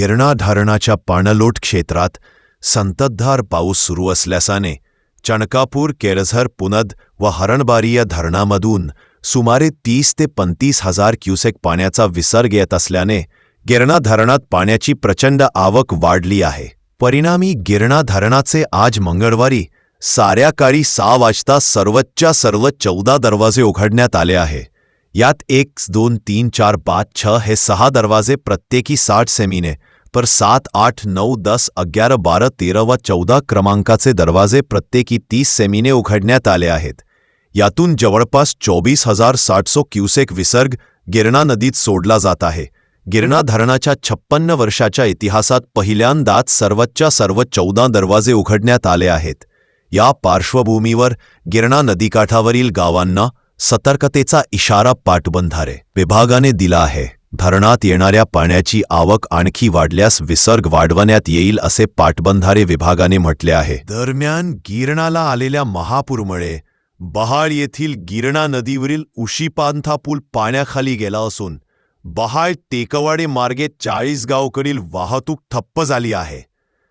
गिरणा धरणाच्या पाणलोट क्षेत्रात संततधार पाऊस सुरू असल्यासाने चणकापूर केळझर पुनद व हरणबारी या धरणामधून सुमारे तीस ते पंतीस हजार क्युसेक पाण्याचा विसर्ग येत असल्याने गिरणा धरणात पाण्याची प्रचंड आवक वाढली आहे. परिणामी गिरणा धरणाचे आज मंगळवारी साऱ्या काळी सहा वाजता सर्वच्या सर्व चौदा दरवाजे उघडण्यात आले आहे. यात एक दोन तीन चार पाच छ हे सहा दरवाजे प्रत्येकी साठ सेमीने पर सात आठ नऊ दस अग्यार बारा तेरा व चौदा क्रमांकाचे दरवाजे प्रत्येकी तीस सेमीने उघडण्यात आले आहेत. यातून जवळपास चोवीस हजार साठसो क्युसेक विसर्ग गिरणा नदीत सोडला जात आहे. गिरणा धरणाच्या छप्पन्न वर्षाच्या इतिहासात पहिल्यांदाच सर्वच्या सर्व चौदा दरवाजे उघडण्यात आले आहेत. या पार्श्वभूमीवर गिरणा नदीकाठावरील गावांना सतर्कतेचा इशारा पाटबंधारे विभागाने दिला आहे. धरणात येणाऱ्या पाण्याची आवक आणखी वाढल्यास विसर्ग वाढवण्यात येईल असे पाटबंधारे विभागाने म्हटले आहे. दरम्यान गिरणाला आलेल्या महापूरमुळे बहाळ येथील गिरणा नदीवरील उशीपांथा पूल पाण्याखाली गेला असून बहाळ टेकवाडे मार्गे चाळीसगावकडील वाहतूक ठप्प झाली आहे.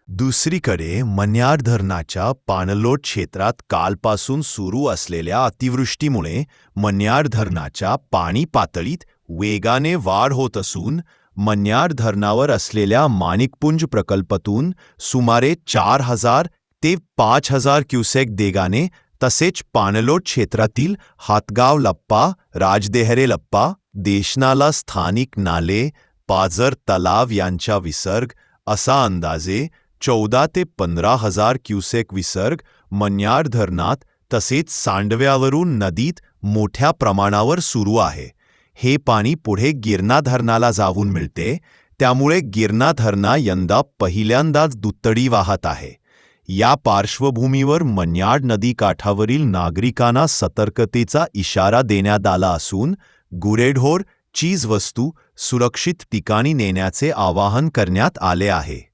दुसरीकडे मन्याड धरणाच्या पाणलोट क्षेत्रात कालपासून सुरू असलेल्या अतिवृष्टीमुळे मन्याड धरणाच्या पाणी पातळीत वेगाने वाढ होत असून मन्यार धरणावर असलेल्या माणिकपुंज प्रकल्पातून सुमारे चार हजार ते पाच हजार क्युसेक देगाने तसेच पाणलोट क्षेत्रातील हातगाव लप्पा राजदेहरे लप्पा देशनाला स्थानिक नाले पाझर तलाव यांचा विसर्ग असा अंदाजे चौदा ते पंधरा हजार क्युसेक विसर्ग मन्यार धरणात तसेच सांडव्यावरून नदीत मोठ्या प्रमाणावर सुरू आहे. हे पाणी पुढे गिरणा धरणाला जाऊन मिळते त्यामुळे गिरणा धरणा यंदा पहिल्यांदाच दुत्तडी वाहत आहे. या पार्श्वभूमीवर मन्याड नदी काठावरील नागरिकांना सतर्कतेचा इशारा देण्यात आला असून गुरेढोर चीज वस्तू सुरक्षित ठिकाणी नेण्याचे आवाहन करण्यात आले आहे.